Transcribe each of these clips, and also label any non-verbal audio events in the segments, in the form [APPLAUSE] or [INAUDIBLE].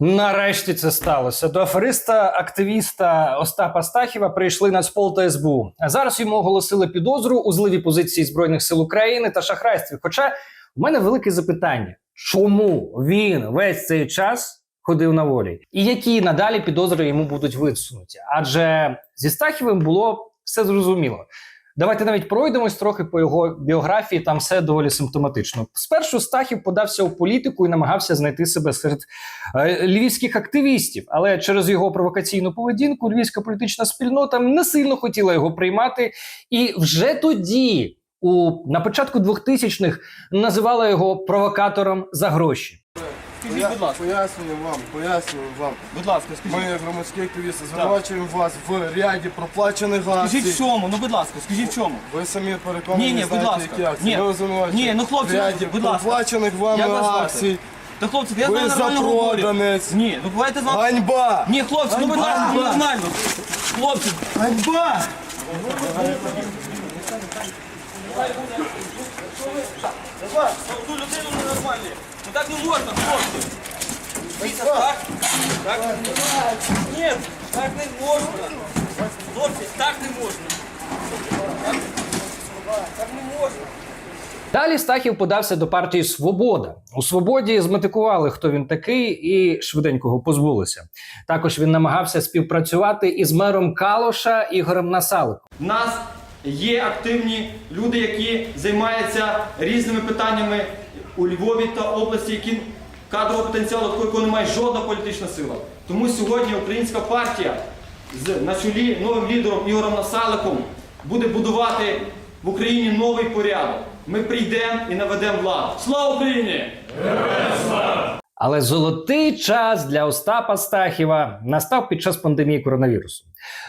Нарешті це сталося. До афериста-активіста Остапа Стахіва прийшли Нацпол та СБУ. Зараз йому оголосили підозру у зливі позиції збройних сил України та шахрайстві. Хоча в мене велике запитання: чому він весь цей час ходив на волі, і які надалі підозри йому будуть висунуті? Адже зі Стахівим було все зрозуміло. Давайте навіть пройдемось трохи по його біографії. Там все доволі симптоматично. Спершу Стахів подався у політику і намагався знайти себе серед е, львівських активістів, але через його провокаційну поведінку львівська політична спільнота не сильно хотіла його приймати, і вже тоді, у на початку 2000-х, називала його провокатором за гроші. Скажіть, будь ласка, Пояснюємо вам, пояснюємо вам. будь ласка, скажіть. Ми, громадські активісти, звинувачуємо вас в ряді проплачених Скажіть в чому, ну будь ласка, скажіть в чому. Ви самі переконані, Ні, ні, будь знаєте, ласка. які акції. Ні. Ми звинувачуємо Ні, ну, хлопці, в ряді будь ласка. проплачених вами Як вас звати? акцій. Та хлопці, я Ви знаю нормально говорю. запроданець. Ні, ну давайте з вами. Ганьба! Ні, хлопці, ну будь ласка, ну, нормально. Хлопці, Ганьба! ту людину ненормальні. Так не можна, хлопці. Дивіться, так? Так? Ні, так не можна. Хлопці, так не можна. Так, так не можна. Далі Стахів подався до партії Свобода. У свободі зметикували, хто він такий, і швиденько його позбулися. Також він намагався співпрацювати із мером Калоша Ігорем Насаликом. У нас є активні люди, які займаються різними питаннями у Львові та області, які кадрового потенціалу, якого не має жодна політична сила. Тому сьогодні українська партія з на чолі новим лідером Ігорем Насаликом буде будувати в Україні новий порядок. Ми прийдемо і наведемо лад. Слава Україні! Але золотий час для Остапа Стахіва настав під час пандемії коронавірусу.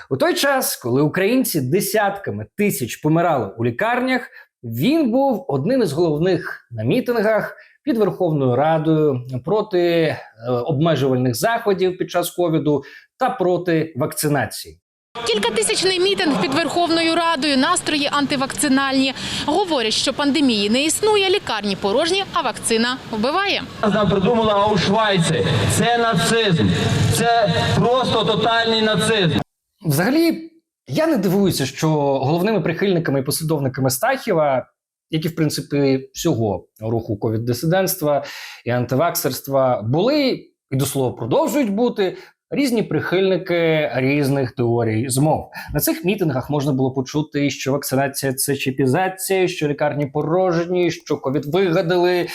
У той час, коли українці десятками тисяч помирали у лікарнях, він був одним із головних на мітингах під Верховною Радою проти е, обмежувальних заходів під час ковіду та проти вакцинації. Кількатисячний мітинг під Верховною Радою, настрої антивакцинальні. Говорять, що пандемії не існує, лікарні порожні, а вакцина вбиває. Нам придумали аушвайці. Це нацизм. Це просто тотальний нацизм. Взагалі, я не дивуюся, що головними прихильниками і послідовниками Стахіва, які в принципі всього руху ковід-дисидентства і антиваксерства, були і до слова продовжують бути. Різні прихильники різних теорій змов на цих мітингах можна було почути, що вакцинація це чіпізація, що лікарні порожні, що ковід вигадали.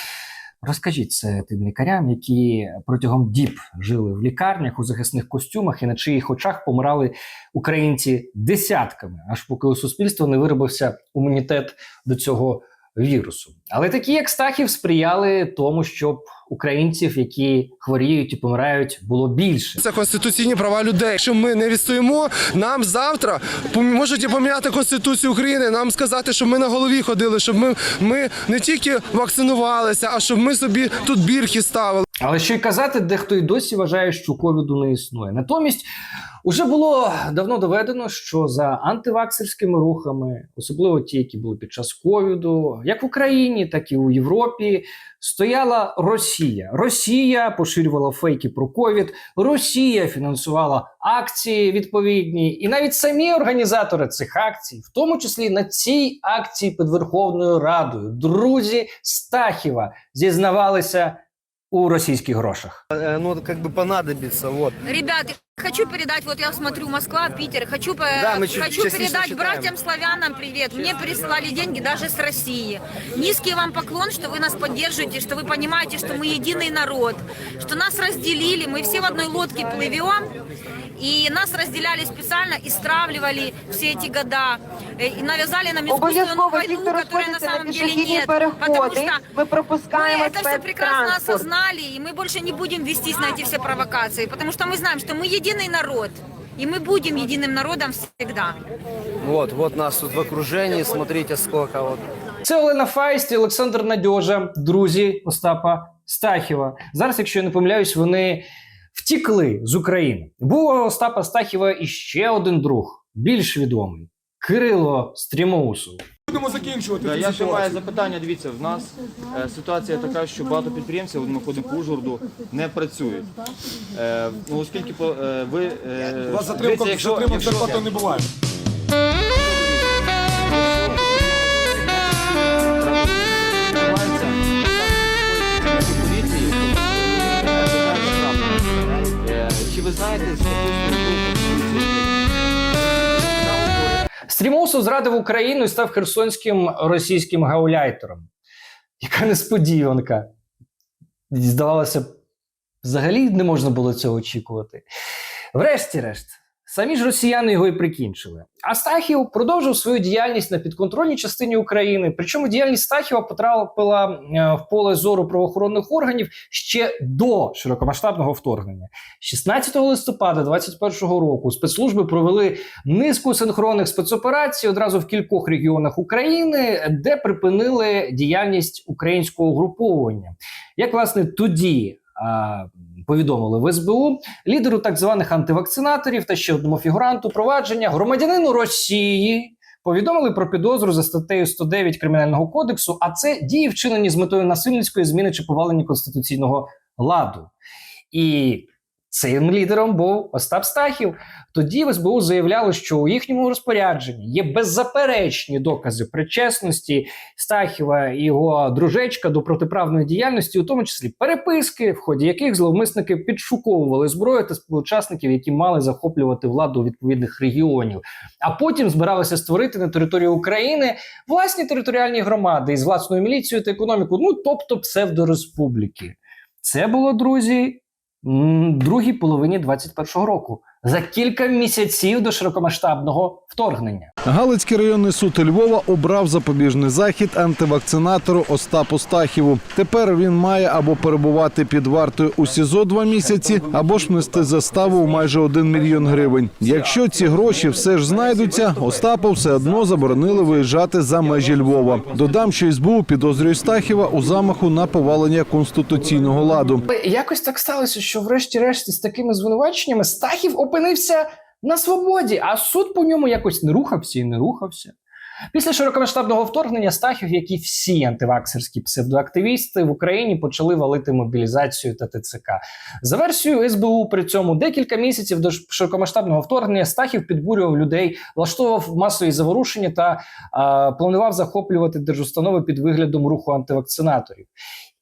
Розкажіть це тим лікарям, які протягом діб жили в лікарнях у захисних костюмах і на чиїх очах помирали українці десятками, аж поки у суспільства не виробився імунітет до цього вірусу. Але такі, як Стахів, сприяли тому, щоб українців, які хворіють і помирають, було більше. Це конституційні права людей. Якщо ми не відстоїмо, нам завтра можуть поміняти Конституцію України, нам сказати, щоб ми на голові ходили, щоб ми, ми не тільки вакцинувалися, а щоб ми собі тут бірки ставили. Але що й казати, дехто й досі вважає, що ковіду не існує. Натомість уже було давно доведено, що за антиваксерськими рухами, особливо ті, які були під час ковіду, як в Україні, так і у Європі, стояла Росія. Росія поширювала фейки про ковід, Росія фінансувала акції відповідні, і навіть самі організатори цих акцій, в тому числі на цій акції під Верховною Радою, друзі Стахіва зізнавалися у російських грошах. Ну как понадобиться. От. вот. Ребят, хочу передать, вот я смотрю, Москва, Питер, хочу, по- Да, мы чуть- хочу частично передать читаем. братьям славянам привет. Мне присылали деньги даже с России. Низкий вам поклон, что вы нас поддерживаете, что вы понимаете, что мы единый народ, что нас разделили, мы все в одной лодке плывем, и нас разделяли специально и стравливали все эти года, э, и навязали нам искусственную Обов'язково ті, войну, хто которой на розходиться на самом деле пішохідні нет. Потому переходи, что ми мы пропускаємо это все прекрасно спецтранспорт. осознали, и мы больше не будем вестись на эти все провокации, потому что мы знаем, что мы единый народ, и мы будем единым народом всегда. Вот, вот нас тут в окружении, смотрите сколько вот. Це Олена Файст і Олександр Надьожа, друзі Остапа Стахіва. Зараз, якщо я не помиляюсь, вони втікли з України. Був у Остапа Стахіва і ще один друг, більш відомий Кирило Стрімоусов. Будемо закінчувати. Да, я ще маю запитання. Дивіться, в нас е, ситуація така, що багато підприємців, ми ходимо по Ужгороду, не працюють. Е, ну, оскільки по- е, ви... Е, У вас дивіться, затримка, якщо- затримок якщо- зарплати не буває. Е, Чи ви знаєте статистику? Стрімоусов зрадив Україну і став херсонським російським гауляйтером. Яка несподіванка. Здавалося взагалі не можна було цього очікувати. Врешті-решт, самі ж росіяни його і прикінчили. А Стахів продовжив свою діяльність на підконтрольній частині України. Причому діяльність Стахіва потрапила е, в поле зору правоохоронних органів ще до широкомасштабного вторгнення. 16 листопада 2021 року спецслужби провели низку синхронних спецоперацій одразу в кількох регіонах України, де припинили діяльність українського угруповування. Як власне тоді а, повідомили в СБУ лідеру так званих антивакцинаторів та ще одному фігуранту провадження громадянину Росії. Повідомили про підозру за статтею 109 кримінального кодексу, а це дії вчинені з метою насильницької зміни чи повалення конституційного ладу. І цим лідером був Остап Стахів. Тоді в СБУ заявляли, що у їхньому розпорядженні є беззаперечні докази причесності Стахіва і його дружечка до протиправної діяльності, у тому числі переписки, в ході яких зловмисники підшуковували зброю та співучасників, які мали захоплювати владу відповідних регіонів, а потім збиралися створити на території України власні територіальні громади із власною міліцією та економікою, ну тобто псевдореспубліки. Це було, друзі, другій половині 21-го року, за кілька місяців до широкомасштабного вторгнення. Галицький районний суд Львова обрав запобіжний захід антивакцинатору Остапу Стахіву. Тепер він має або перебувати під вартою у СІЗО два місяці, або ж нести заставу в майже 1 мільйон гривень. Якщо ці гроші все ж знайдуться, Остапу все одно заборонили виїжджати за межі Львова. Додам, що СБУ підозрює Стахіва у замаху на повалення конституційного ладу. Якось так сталося, що врешті-решт з такими звинуваченнями Стахів опинився на свободі, а суд по ньому якось не рухався і не рухався. Після широкомасштабного вторгнення Стахів, як і всі антиваксерські псевдоактивісти в Україні почали валити мобілізацію та ТЦК. За версією СБУ, при цьому декілька місяців до широкомасштабного вторгнення Стахів підбурював людей, влаштовував масові заворушення та а, планував захоплювати держустанови під виглядом руху антивакцинаторів.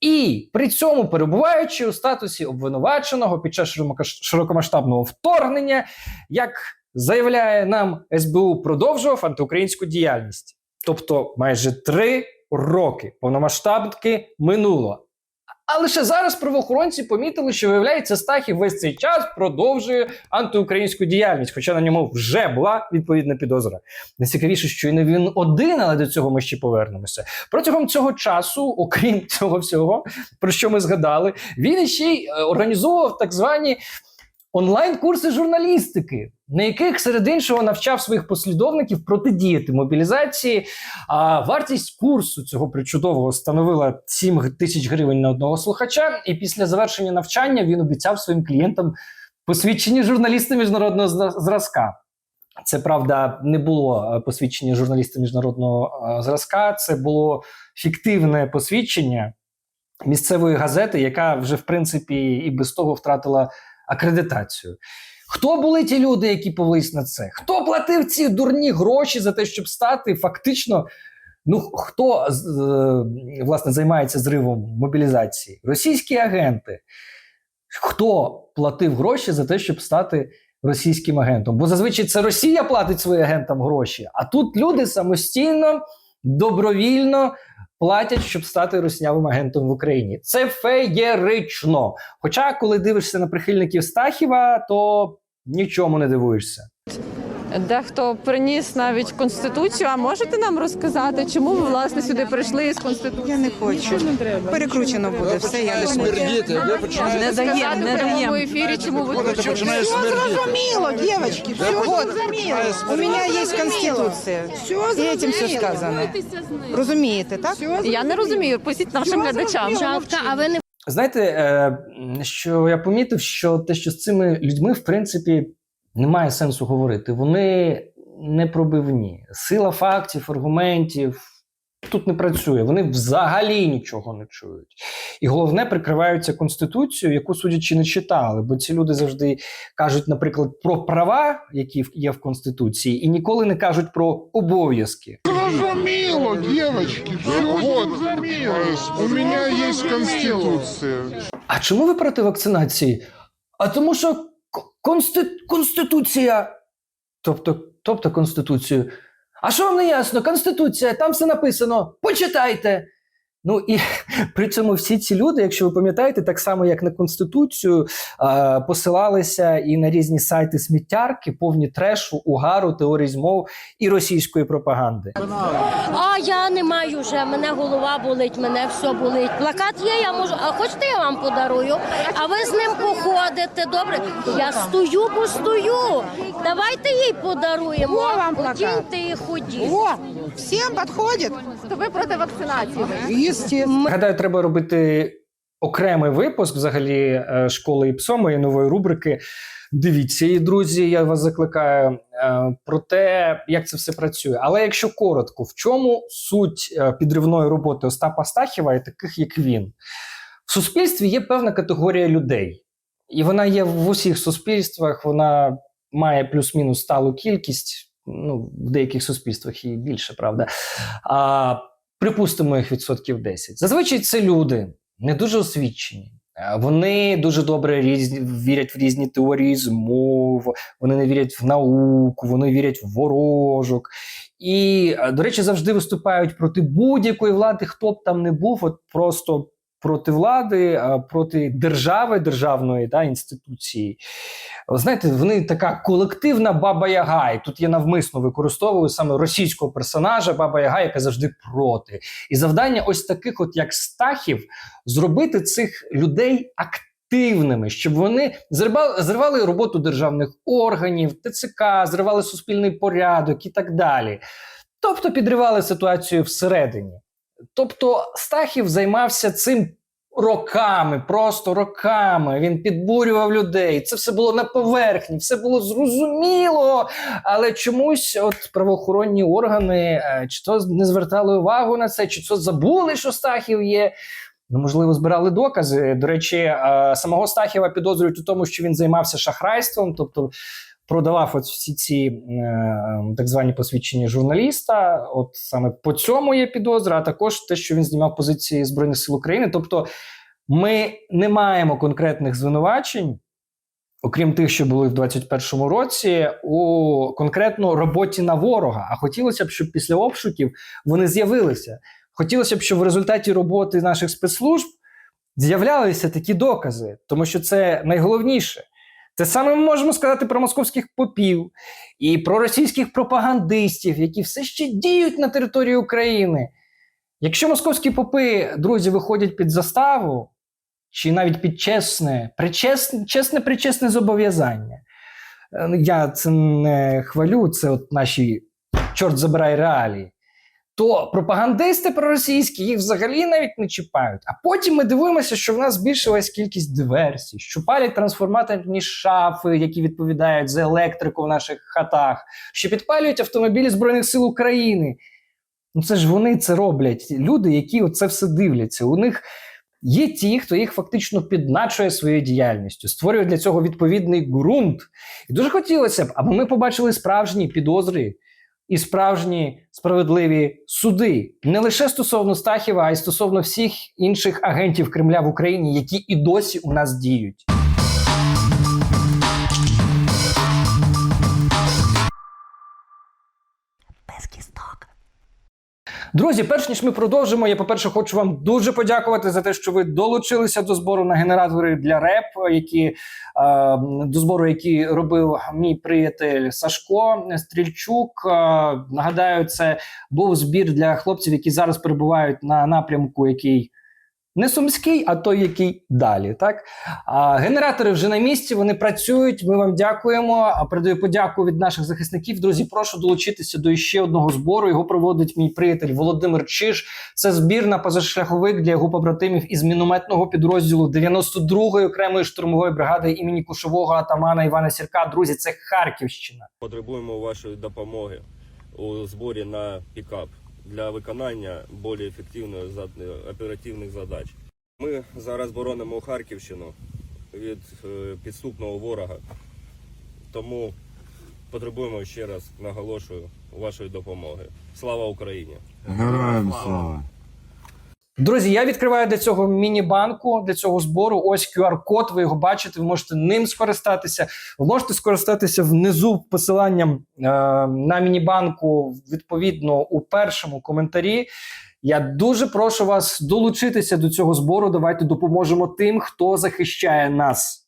І при цьому перебуваючи у статусі обвинуваченого під час широкомасштабного вторгнення, як заявляє нам СБУ, продовжував антиукраїнську діяльність. Тобто майже три роки повномасштабки минуло. А лише зараз правоохоронці помітили, що виявляється, Стахів весь цей час продовжує антиукраїнську діяльність, хоча на ньому вже була відповідна підозра. Найцікавіше, що і не він один, але до цього ми ще повернемося. Протягом цього часу, окрім цього всього, про що ми згадали, він ще й е, організовував так звані онлайн-курси журналістики, на яких серед іншого навчав своїх послідовників протидіяти мобілізації. А вартість курсу цього причудового становила 7 тисяч гривень на одного слухача. І після завершення навчання він обіцяв своїм клієнтам посвідчені журналісти міжнародного зразка. Це правда не було е, посвідчення журналіста міжнародного е, зразка, це було фіктивне посвідчення місцевої газети, яка вже в принципі і без того втратила акредитацію. Хто були ті люди, які повелись на це? Хто платив ці дурні гроші за те, щоб стати фактично? Ну хто е, власне займається зривом мобілізації? Російські агенти. Хто платив гроші за те, щоб стати російським агентом? Бо зазвичай це Росія платить своїм агентам гроші, а тут люди самостійно, добровільно платять, щоб стати руснявим агентом в Україні. Це феєрично. Хоча, коли дивишся на прихильників Стахіва, то нічому не дивуєшся. Дехто приніс навіть конституцію. А можете нам розказати, чому ви власне сюди прийшли з конституцією? Я не хочу. Перекручено буде все. Я не хочу. Не даємо, не даємо. ефірі, чому ви тут? Все зрозуміло, девочки, все зрозуміло. У мене є конституція. І этим все сказано. Розумієте, так? Я не розумію. Поясніть нашим глядачам. а ви не Знаєте, е, що я помітив, що те, що з цими людьми, в принципі, немає сенсу говорити. Вони непробивні. Сила фактів, аргументів тут не працює. Вони взагалі нічого не чують. І головне, прикриваються конституцією, яку судячи не читали. Бо ці люди завжди кажуть, наприклад, про права, які є в конституції, і ніколи не кажуть про обов'язки. Зрозуміло, девочки, все зрозуміло. У мене є конституція. А чому ви проти вакцинації? А тому, що. Конституція. Тобто, тобто конституцію. А що вам не ясно? Конституція, там все написано. Почитайте. Ну і [LAUGHS] при цьому всі ці люди, якщо ви пам'ятаєте, так само як на конституцію, е, посилалися і на різні сайти сміттярки, повні трешу, угару, теорій змов і російської пропаганди. А я не маю вже, мене голова болить, мене все болить. Плакат є, я можу. А хочете, я вам подарую? А ви з ним походите, добре? Я стою, постою. Давайте їй подаруємо. О, вам плакат. Окиньте і ходіть. О, всем подходит. То ви проти вакцинації? Естественно. Гадаю, треба робити окремий випуск взагалі е, школи ІПСО, моєї нової рубрики. Дивіться її, друзі, я вас закликаю е, про те, як це все працює. Але якщо коротко, в чому суть е, підривної роботи Остапа Стахіва і таких, як він? В суспільстві є певна категорія людей, і вона є в усіх суспільствах, вона має плюс-мінус сталу кількість. Ну, в деяких суспільствах її більше, правда. А, припустимо їх відсотків 10. Зазвичай це люди не дуже освічені. Е, Вони дуже добре різні, вірять в різні теорії змов, вони не вірять в науку, вони вірять в ворожок. І, е, до речі, завжди виступають проти будь-якої влади, хто б там не був, от просто проти влади, проти держави, державної да, інституції. Знаєте, вони така колективна баба Яга. І тут я навмисно використовую саме російського персонажа Баба Яга, яка завжди проти. І завдання ось таких, от як Стахів, зробити цих людей активними, щоб вони зривали, зривали роботу державних органів, ТЦК, зривали суспільний порядок і так далі. Тобто підривали ситуацію всередині. Тобто Стахів займався цим роками, просто роками. Він підбурював людей. Це все було на поверхні, все було зрозуміло. Але чомусь от правоохоронні органи е, чи то не звертали увагу на це, чи то забули, що Стахів є. Ну, можливо, збирали докази. До речі, е, самого Стахіва підозрюють у тому, що він займався шахрайством, тобто продавав от всі ці е, так звані посвідчення журналіста. От саме по цьому є підозра, а також те, що він знімав позиції Збройних сил України. Тобто, ми не маємо конкретних звинувачень. Окрім тих, що були в 21-му році, у конкретно роботі на ворога. А хотілося б, щоб після обшуків вони з'явилися. Хотілося б, щоб в результаті роботи наших спецслужб з'являлися такі докази, тому що це найголовніше. Те саме ми можемо сказати про московських попів і про російських пропагандистів, які все ще діють на території України. Якщо московські попи, друзі, виходять під заставу, чи навіть під чесне, причесне, чесне причесне зобов'язання, е, я це не хвалю, це от наші чорт забирай реалії. То пропагандисти проросійські їх взагалі навіть не чіпають. А потім ми дивуємося, що в нас збільшилась кількість диверсій, що палять трансформаторні шафи, які відповідають за електрику в наших хатах, що підпалюють автомобілі Збройних сил України. Ну це ж вони це роблять. Люди, які це все дивляться. У них є ті, хто їх фактично підначує своєю діяльністю, створює для цього відповідний ґрунт. І дуже хотілося б, аби ми побачили справжні підозри і справжні справедливі суди не лише стосовно Стахіва, а й стосовно всіх інших агентів Кремля в Україні, які і досі у нас діють. Друзі, перш ніж ми продовжимо, я по-перше, хочу вам дуже подякувати за те, що ви долучилися до збору на генератори для РЕП, які е, до збору, які робив мій приятель Сашко Стрільчук. Е, нагадаю, це був збір для хлопців, які зараз перебувають на напрямку, який Не сумський, а той, який далі. Так а, генератори вже на місці, вони працюють. Ми вам дякуємо. А передаю подяку від наших захисників. Друзі, прошу долучитися до ще одного збору. Його проводить мій приятель Володимир Чиж. Це збір на позашляховик для його побратимів із мінометного підрозділу 92-ї окремої штурмової бригади імені кушового атамана Івана Сірка. Друзі, це Харківщина. Потребуємо вашої допомоги у зборі на пікап для виконання більш ефективних оперативних задач. Ми зараз боронимо Харківщину від е, підступного ворога, тому потребуємо ще раз наголошую вашої допомоги. Слава Україні! Героям слава. Друзі, я відкриваю для цього міні-банку для цього збору. Ось QR-код. Ви його бачите. Ви можете ним скористатися. Ви можете скористатися внизу посиланням е, на міні-банку відповідно у першому коментарі. Я дуже прошу вас долучитися до цього збору. Давайте допоможемо тим, хто захищає нас.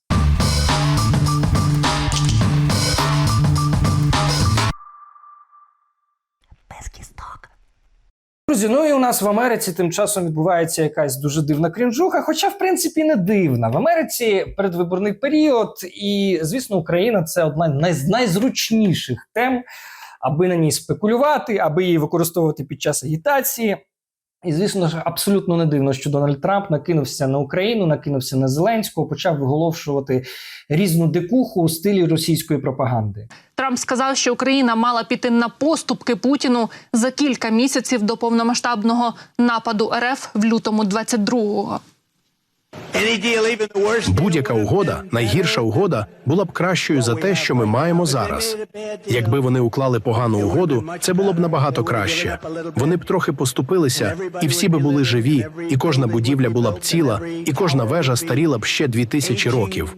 Друзі, ну і у нас в Америці тим часом відбувається якась дуже дивна крінжуха, хоча, в принципі, не дивна. В Америці передвиборний період, і, звісно, Україна це одна з найзручніших тем, аби на ній спекулювати, аби її використовувати під час агітації. І, звісно ж, абсолютно не дивно, що Дональд Трамп накинувся на Україну, накинувся на Зеленського, почав виголошувати різну дикуху у стилі російської пропаганди. Трамп сказав, що Україна мала піти на поступки Путіну за кілька місяців до повномасштабного нападу РФ в лютому 22-го. Будь-яка угода, найгірша угода, була б кращою за те, що ми маємо зараз. Якби вони уклали погану угоду, це було б набагато краще. Вони б трохи поступилися, і всі би були живі, і кожна будівля була б ціла, і кожна вежа старіла б ще дві тисячі років.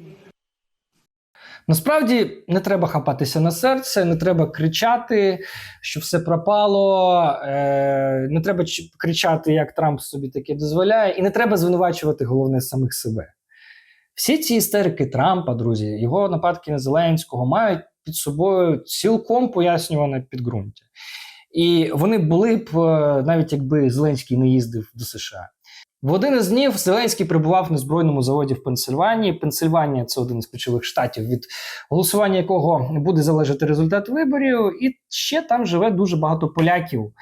Насправді не треба хапатися на серце, не треба кричати, що все пропало, е, не треба кричати, як Трамп собі таке дозволяє, і не треба звинувачувати головне самих себе. Всі ці істерики Трампа, друзі, його нападки на Зеленського мають під собою цілком пояснюване підґрунтя. І вони були б е, навіть якби Зеленський не їздив до США. В один із днів Зеленський перебував на збройному заводі в Пенсильванії. Пенсильванія це один із ключових штатів, від голосування якого буде залежати результат виборів. І ще там живе дуже багато поляків,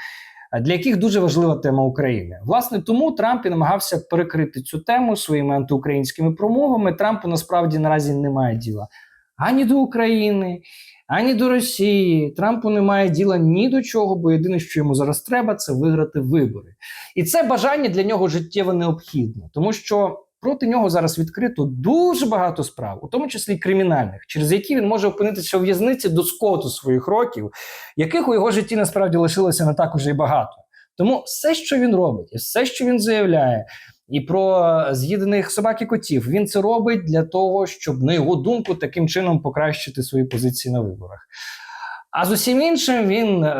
для яких дуже важлива тема України. Власне, тому Трамп і намагався перекрити цю тему своїми антиукраїнськими промовами. Трампу насправді наразі немає діла ані до України, ані до Росії. Трампу немає діла ні до чого, бо єдине, що йому зараз треба, це виграти вибори. І це бажання для нього життєво необхідне, тому що проти нього зараз відкрито дуже багато справ, у тому числі кримінальних, через які він може опинитися у в'язниці до скоту своїх років, яких у його житті насправді лишилося не так уже й багато. Тому все, що він робить, і все, що він заявляє, і про з'їдених собак і котів, він це робить для того, щоб на його думку таким чином покращити свої позиції на виборах. А з усім іншим він е,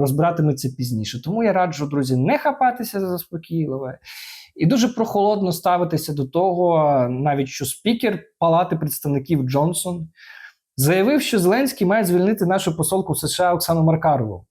розбиратиметься пізніше. Тому я раджу, друзі, не хапатися за заспокійливе і дуже прохолодно ставитися до того, навіть що спікер Палати представників Джонсон заявив, що Зеленський має звільнити нашу посолку в США Оксану Маркарову.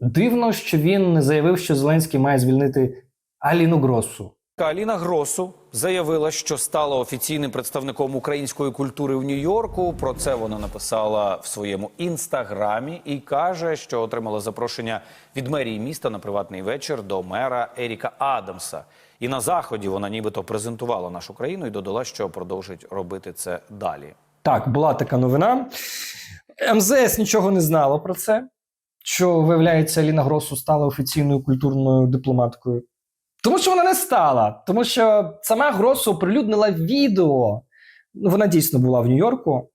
Дивно, що він не заявив, що Зеленський має звільнити Аліну Гросу. Аліна Гросу заявила, що стала офіційним представником української культури в Нью-Йорку. Про це вона написала в своєму інстаграмі і каже, що отримала запрошення від мерії міста на приватний вечір до мера Еріка Адамса. І на заході вона нібито презентувала нашу країну і додала, що продовжить робити це далі. Так, була така новина. МЗС нічого не знало про це. Що, виявляється, Аліна Гросу стала офіційною культурною дипломаткою. Тому що вона не стала. Тому що сама Гросу оприлюднила відео. Ну, вона дійсно була в Нью-Йорку.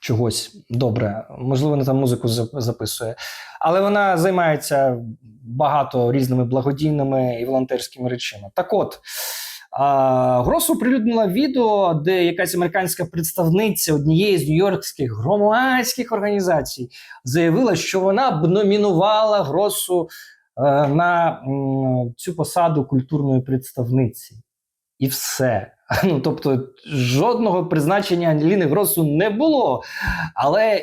Чогось добре, можливо, вона там музику записує. Але вона займається багато різними благодійними і волонтерськими речами. Так от, Гросу оприлюднила відео, де якась американська представниця однієї з нью-йоркських громадських організацій заявила, що вона б номінувала Гросу на цю посаду культурної представниці. І все. [LAUGHS] Ну, тобто, жодного призначення Ліни Гросу не було. Але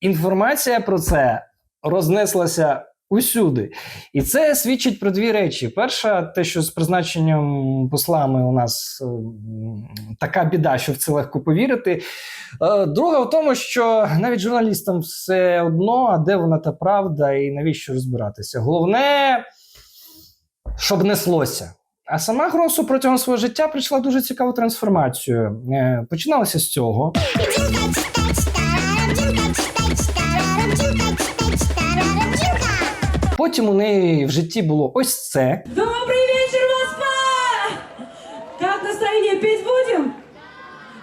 інформація про це рознеслася Усюди. І це свідчить про дві речі: перша, те, що з призначенням послами у нас ем, така біда, що в це легко повірити. Е, Друга в тому, що навіть журналістам все одно, а де вона та правда, і навіщо розбиратися. Головне, щоб неслося. А сама Гросу протягом свого життя прийшла дуже цікаву трансформацію. Е, Починалося з цього. Потім у неї в житті було ось це. Добрый вечер, Москва! Как настроение? Петь будем?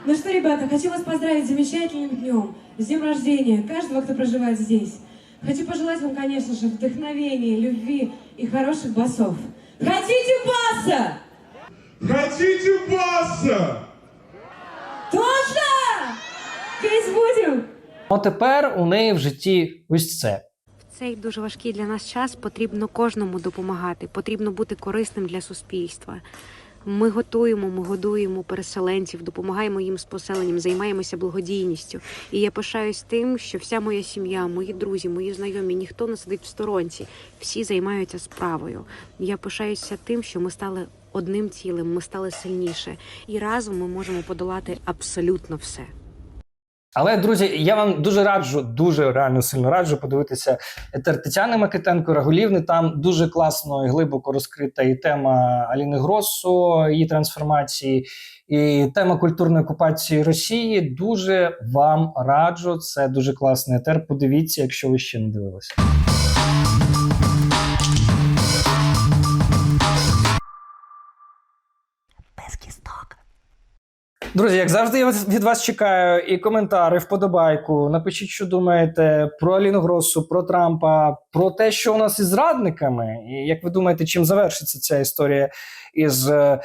Ну что, ребята, хочу вас поздравить с замечательным днем, с днем рождения каждого, кто проживает здесь. Хочу пожелать вам, конечно же, вдохновения, любви и хороших басов. Хотите баса? Хотите баса? Точно! Петь будем? А тепер у неї в житті ось це. Цей дуже важкий для нас час потрібно кожному допомагати, потрібно бути корисним для суспільства. Ми готуємо, ми годуємо переселенців, допомагаємо їм з поселенням, займаємося благодійністю. І я пишаюсь тим, що вся моя сім'я, мої друзі, мої знайомі, ніхто не сидить в сторонці, всі займаються справою. Я пишаюся тим, що ми стали одним цілим, ми стали сильніше, і разом ми можемо подолати абсолютно все. Але, друзі, я вам дуже раджу, дуже реально сильно раджу подивитися етер Тетяни Микитенко Рагулівни. Там дуже класно і глибоко розкрита і тема Аліни Гросу, її трансформації, і тема культурної окупації Росії. Дуже вам раджу. Це дуже класний етер. Подивіться, якщо ви ще не дивилися. Друзі, як завжди, я від вас чекаю і коментари, вподобайку. Напишіть, що думаєте про Аліну Гросу, про Трампа, про те, що у нас із зрадниками. І як ви думаєте, чим завершиться ця історія із е, е,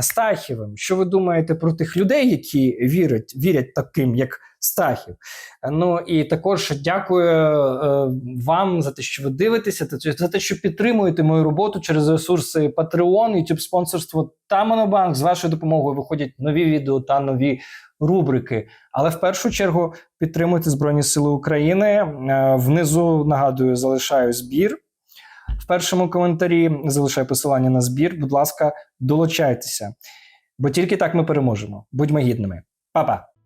Стахівим? Що ви думаєте про тих людей, які вірять, вірять таким, як Стахів? Ну і також дякую е, вам за те, що ви дивитеся, за те, що підтримуєте мою роботу через ресурси Patreon, YouTube спонсорство та Монобанк. З вашою допомогою виходять нові відео та нові рубрики. Але в першу чергу підтримуйте Збройні Сили України. Е, Внизу нагадую, залишаю збір. В першому коментарі залишаю посилання на збір. Будь ласка, долучайтеся, бо тільки так ми переможемо. Будьмо гідними. Па-па!